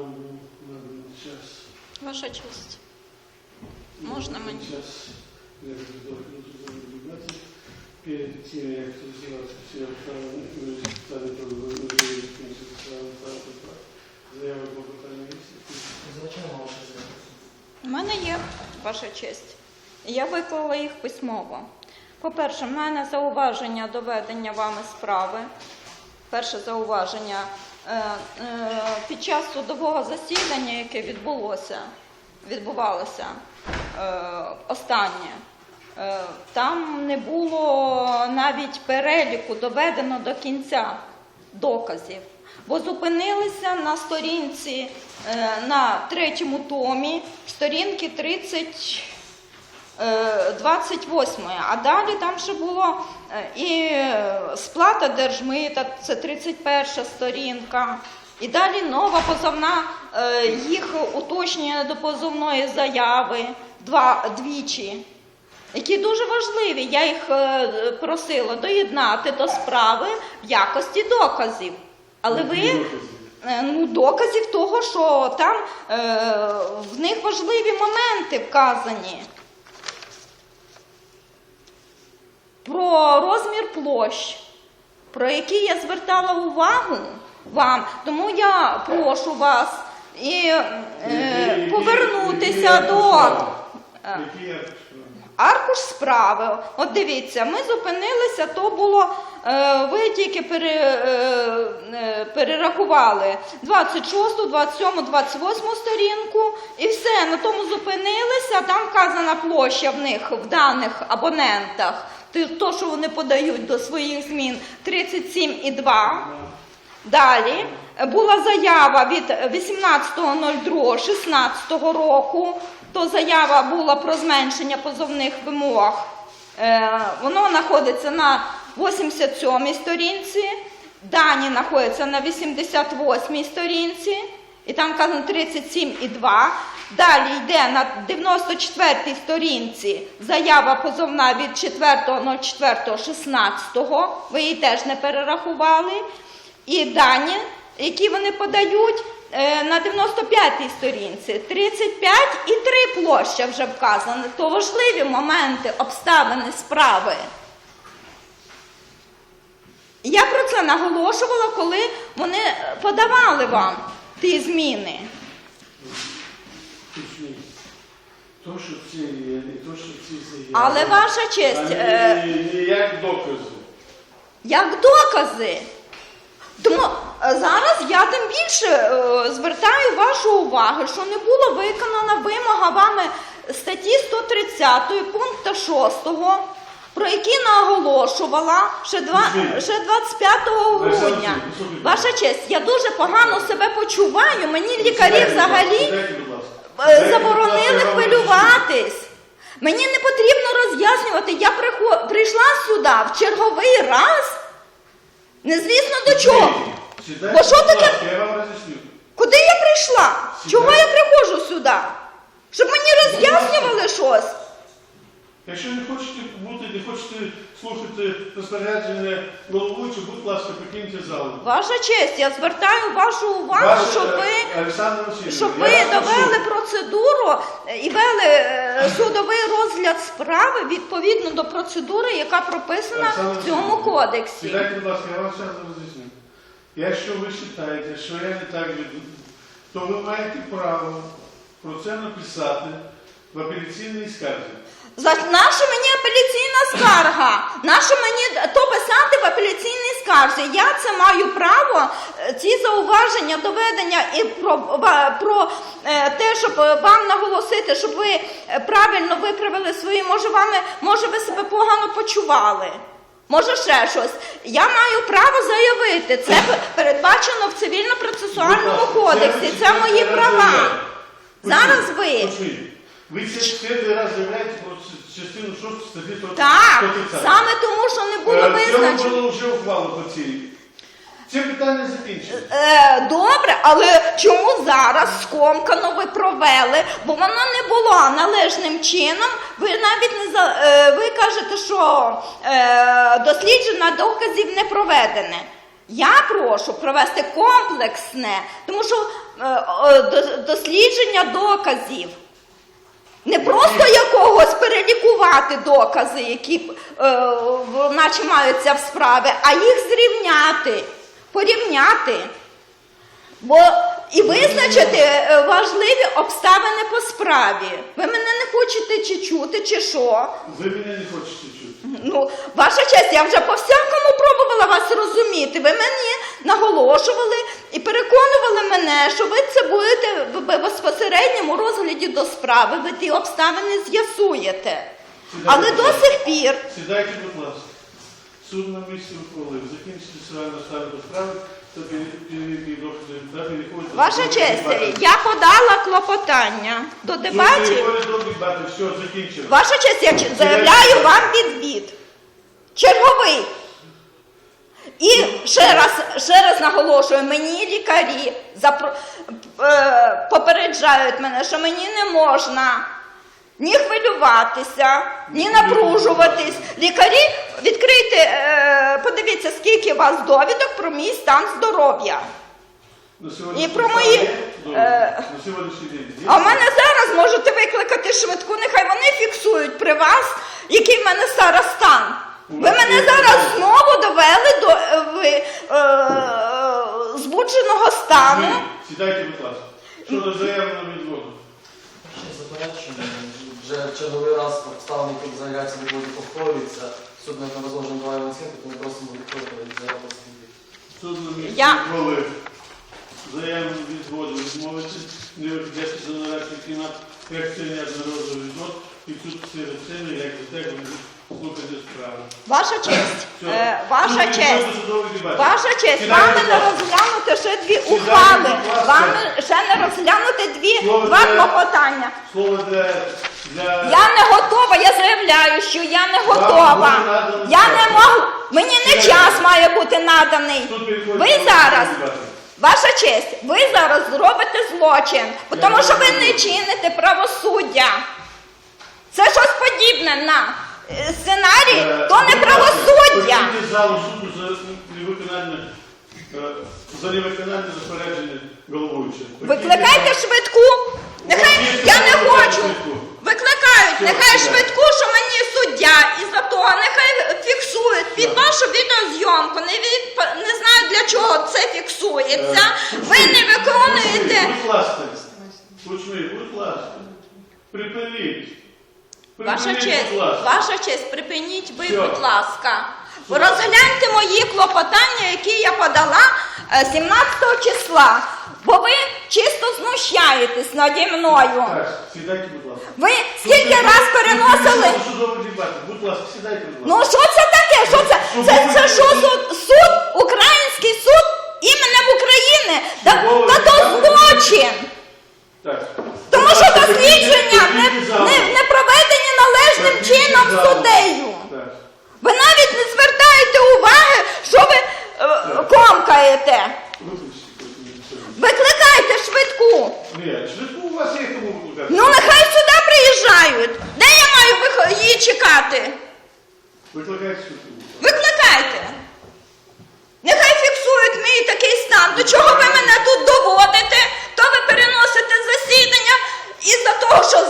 це нам наданий час. Ваша честь. Можна мені? Час для доказу розглядати. Перед тим, як розвивати всі обставини, ми стали про права. Заява про питання є? Звичайно, ваша заява. У мене є ваша честь. Я виклала їх письмово. По-перше, в мене зауваження до ведення вами справи. Перше зауваження. Е, е, Під час судового засідання, яке відбулося, відбувалося е, останнє, там не було навіть переліку доведено до кінця доказів, бо зупинилися на сторінці на третьому томі, сторінки 30. Е, 28, а далі там ще було е, і е, сплата держмита, це 31 сторінка. І далі нова позовна, е, їх уточнення до позовної заяви два, двічі, які дуже важливі. Я їх е, просила доєднати до справи в якості доказів. Але ви Е, ну, доказів того, що там е, в них важливі моменти вказані. Про розмір площ, про які я звертала увагу вам, тому я прошу вас і е, повернутися до. е, Аркуш справи. От дивіться, ми зупинилися, то було, е, ви тільки е, перерахували 26, 27, 28 сторінку і все, на тому зупинилися, там вказана площа в них, в даних абонентах, то, що вони подають до своїх змін, 37,2. Далі е, була заява від 18.02.16 року. То заява була про зменшення позовних вимог. Е, Воно знаходиться на 87 сторінці, дані знаходяться на 88 сторінці, і там вказано 37,2. Далі йде на 94-й сторінці заява позовна від 4.04.16. Ви її теж не перерахували. І дані, які вони подають е, на 95-й сторінці, 35 і 3 площа вже вказані. То важливі моменти, обставини справи. Я про це наголошувала, коли вони подавали вам ті зміни. То, що це є, не то, що ці заяви. Але ваша честь, е, як докази. як докази. Тому е, зараз я тим більше е, звертаю вашу увагу, що не було виконана вимога вами статті 130 пункту 6, про які наголошувала ще, два, ще 25 грудня. Ваша честь, я дуже погано себе почуваю. Мені лікарі взагалі е, заборонили хвилюватись. Мені не потрібно роз'яснювати. Я прийшла сюди в черговий раз. Незвісно до чого. Бо що таке? Куди я прийшла? Чого я приходжу сюди? Щоб мені роз'яснювали щось. Якщо не хочете бути, не хочете слухати розпорядження головуючого, будь ласка, покиньте залу. Ваша честь, я звертаю вашу увагу, Ваше, щоб ви, Олександр щоб я ви вас прошу. процедуру е, і вели е, судовий розгляд справи відповідно до процедури, яка прописана Олександр в цьому кодексі. Сідайте, будь ласка, я вам зараз роз'ясню. Якщо ви вважаєте, що я не так веду, то ви маєте право про це написати в апеляційній скарзі. За наша мені апеляційна скарга. Нащо мені то писати в апеляційній скарзі? Я це маю право. е, Ці зауваження доведення і про, про е, те, щоб вам наголосити, щоб ви е, правильно виправили свої, може, вами, може, ви себе погано почували. Може ще щось. Я маю право заявити. Це передбачено в цивільно-процесуальному кодексі. Це мої права. Зараз ви. Ви це четвертий раз заявляєте про частину 6 статті 130. Так, саме тому, що не було Е, в визначено. було вже ухвало по цій. Це питання закінчено. Е, добре, але чому зараз скомкано ви провели? Бо воно не було належним чином. Ви навіть не за е, ви кажете, що е, дослідження доказів не проведене. Я прошу провести комплексне, тому що е, е, до- дослідження доказів. Не просто якогось перелікувати докази, які е, наче маються в справі, а їх зрівняти, порівняти. Бо і визначити е, важливі обставини по справі. Ви мене не хочете чи чути, чи що? Ви мене не хочете чути. Ну, ваша честь, я вже по всякому пробувала вас розуміти. Ви мені наголошували і переконували мене, що ви це будете в безпосередньому розгляді до справи, ви ті обставини з'ясуєте. Але до сих пір Сідайте, будь ласка. Суд на місці ухвалив. Закінчити сигнальну до справи Ваша честь, я подала клопотання до дебатів. Ваша честь, я заявляю вам відвід. Черговий. І ще раз, ще раз наголошую, мені лікарі запро... е, попереджають мене, що мені не можна ні хвилюватися, ні напружуватись. Лікарі, відкрийте, е, подивіться, скільки у вас довідок про мій стан здоров'я. І про мої, е? А в мене зараз можете викликати швидку, нехай вони фіксують при вас, який в мене зараз стан. Ви мене зараз знову довели до е, е, збудженого стану. Сідайте, будь ласка. Щодо заявленого відводу. Ще заперечення. Вже черговий раз обставини, які заявляються буде повторюються. Суд не розложено два оцінки, тому просимо відповідати від заяву слідів. Суд на Я- ухвалив. Заявленого відводу відмовити, не викидати за нарешті кіна, як це не одноразовий відвод, і тут всі рецени, як і так, Ваша честь, е, ваша честь. відводить судовий дебат. Ваша честь, Сідайте, вам будь не ласка. розглянути ще дві ухвали, будь ласка. вам ще не розглянути дві, Слово два для- клопотання. Слово для... для... Я не готова, я заявляю, що я не готова. буде Я час. не можу, мені не Сідайте. час має бути наданий. Ви до зараз, дебату. ваша честь, ви зараз зробите злочин, тому що ви не чините правосуддя. Це щось подібне на сценарій, Е, то не правосуддя. залу суду за невиконання, е, за невиконання розпорядження головуючого. Викликайте швидку. Нехай я не хочу. Викликають, нехай швидку, що мені суддя, і за того нехай фіксують під вашу відеозйомку. Не, від, не знаю для чого це фіксується. Ви не виконуєте. Будь ласка, будь ласка. Припиніть. Ваша честь, ваша честь, припиніть ви, Що? будь ласка. Розгляньте мої клопотання, які я подала е, 17 числа. Бо ви чисто знущаєтесь наді мною. Так, сідайте, будь ласка. Ви скільки раз переносили. Тут судовий дебат. Будь ласка, сідайте, будь ласка. Ну що це таке? Що це? Це, це що суд, суд, український суд іменем України? Та, та то злочин. Тому що дослідження не, не, не проведені належним чином суддею. Ви навіть не звертаєте уваги, що ви е, комкаєте. Все. Викликайте швидку. Ні, швидко у вас є кому викликати. Ну нехай сюди приїжджають. Де я маю вих- її чекати? Викликайте швидко. Викликайте. vou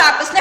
виключили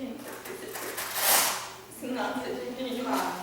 17時には。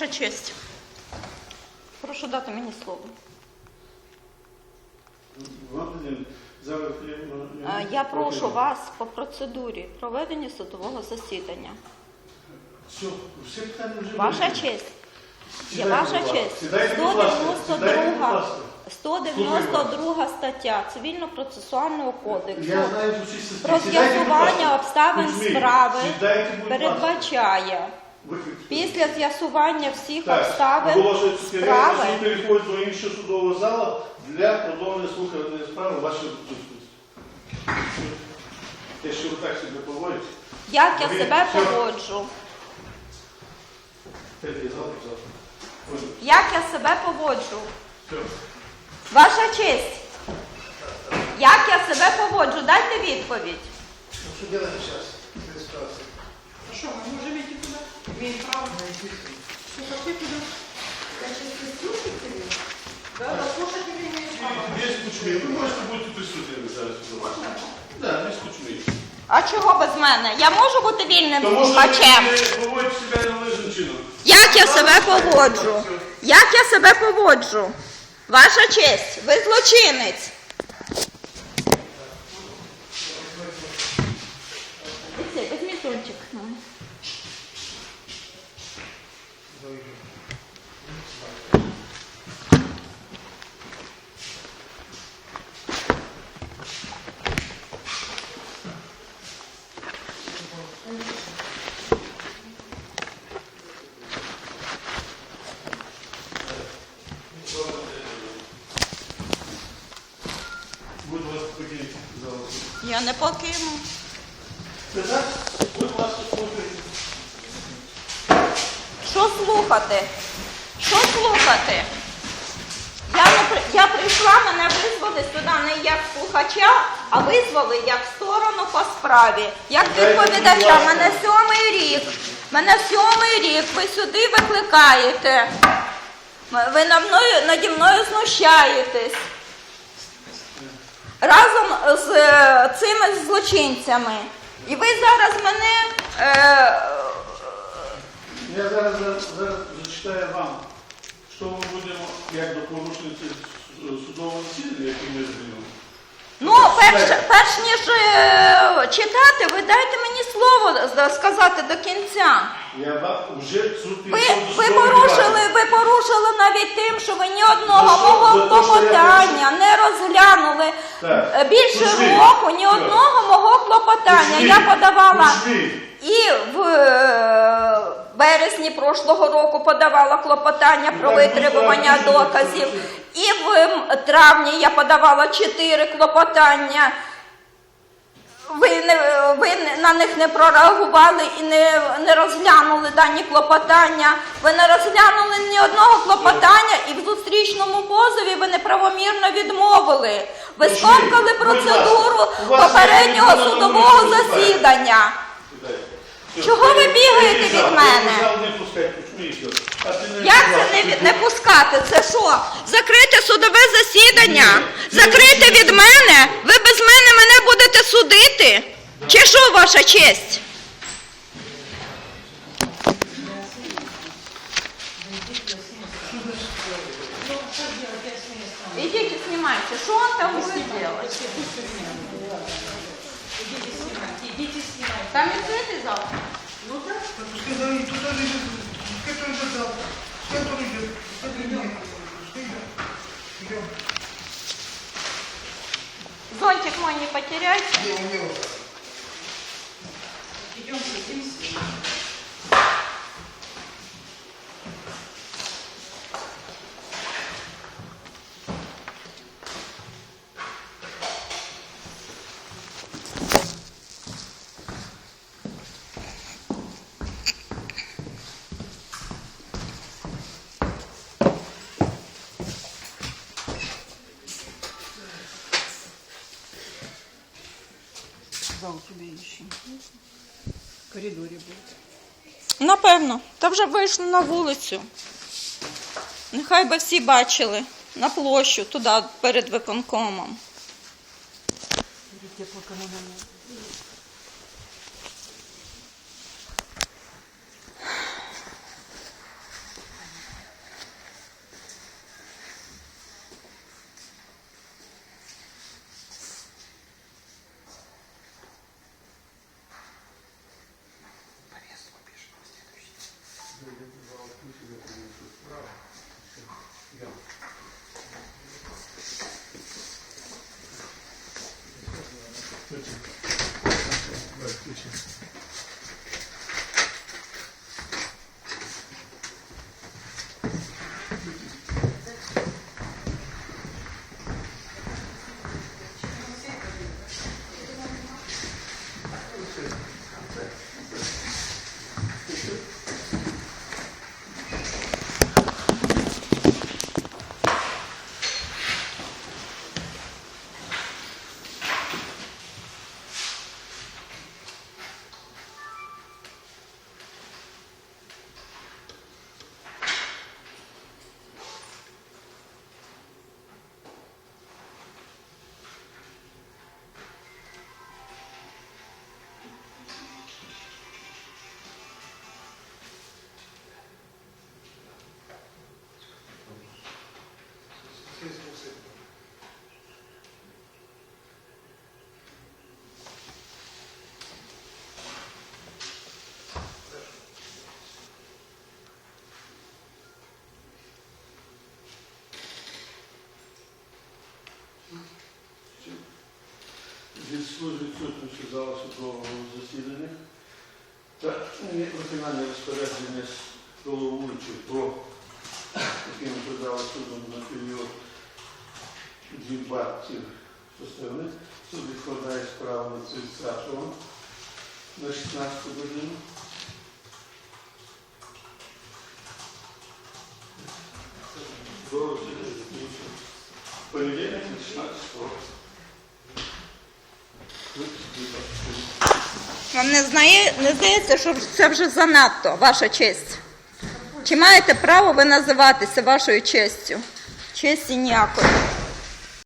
Ваша честь. Прошу дати мені слово. Є... Е, Я прошу вас по процедурі проведення судового засідання. Ваша честь. Є ваша честь. Сідайте, будь ласка. Сідайте, будь 192, 192 стаття Цивільно-процесуального кодексу про з'ясування обставин справи передбачає. Після з'ясування всіх Так, обставин справи. переходить до іншого судового залу для продовження слухання справи вашої присутності. Те, що ви так себе поводите, Як я Ви- себе поводжу? Як я себе поводжу? Ваша честь. Як я себе поводжу? Дайте відповідь. Ну, що робити зараз? Це ситуація. А можем идти туда? Имеем. Что, какой туда? Я сейчас слушать? Да, да, слушать тебе имеешь право. Без кучми. Ви можете бути присутніми зараз. Так, без кучми. А чого без мене? Я можу бути вільним Тому що слухачем? ви поводите себе належним чином. Як я себе поводжу? Як я себе поводжу? Ваша честь, ви злочинець. Візьміть зонтик. Будь ласка, покиньте зал. Я не покину. Що слухати? Що слухати? Я, не я прийшла, мене визвали сюди не як слухача, а визвали як сторону по справі. Як відповідача, мене сьомий рік. Мене сьомий рік. Ви сюди викликаєте. Ви на мною, наді мною знущаєтесь. Разом з е, цими злочинцями. І ви зараз мене. Е, Я зараз, зараз, зачитаю вам, що ми будемо, як до порушниці судового засідання, яке ми зробимо. Ну, перш, перш ніж е, читати, ви дайте мені слово з- сказати до кінця. Я вам вже суд Ви, ви порушили, ви порушили навіть тим, що ви ні одного За мого те, що я клопотання не розглянули. Так. Е, Більше Пошли. року ні Все. одного мого клопотання. Я подавала Пошли. і в е, березні прошлого року подавала клопотання про так, витребування ну, так, доказів. ну, І в травні я подавала чотири клопотання. Ви, не, ви на них не прореагували і не, не розглянули дані клопотання. Ви не розглянули ні одного клопотання і в зустрічному позові ви неправомірно відмовили. Ви скомкали процедуру попереднього судового засідання. Чого ви бігаєте від мене? І Як це не, не пускати? Це що? Закрите судове засідання? Закрите від мене? Ви без мене мене будете судити? Чи що, ваша честь? Идите, снимайте. Что он там идите снимать. Там цветы зал. Пускай да, же идет, идет завтра. Пускай идет, Что тоже идет. Пускай идет. Идем. Зонтик мой не потеряйте. Где у него? Идем, идем снимать. У тебя ищи. В коридорі буде. Напевно, та вже вийшли на вулицю. Нехай би всі бачили на площу туди перед виконкомом. Від служби відсутності зала судового засідання та виконання розпорядження з головуючим про яким подали судом на період дебатів сторони. Суд відкладає справу на 30-го на 16 годину. До на 16 Вам не, знає, не здається, що це вже занадто, ваша честь? Чи маєте право ви називатися вашою честю? Честі ніякої.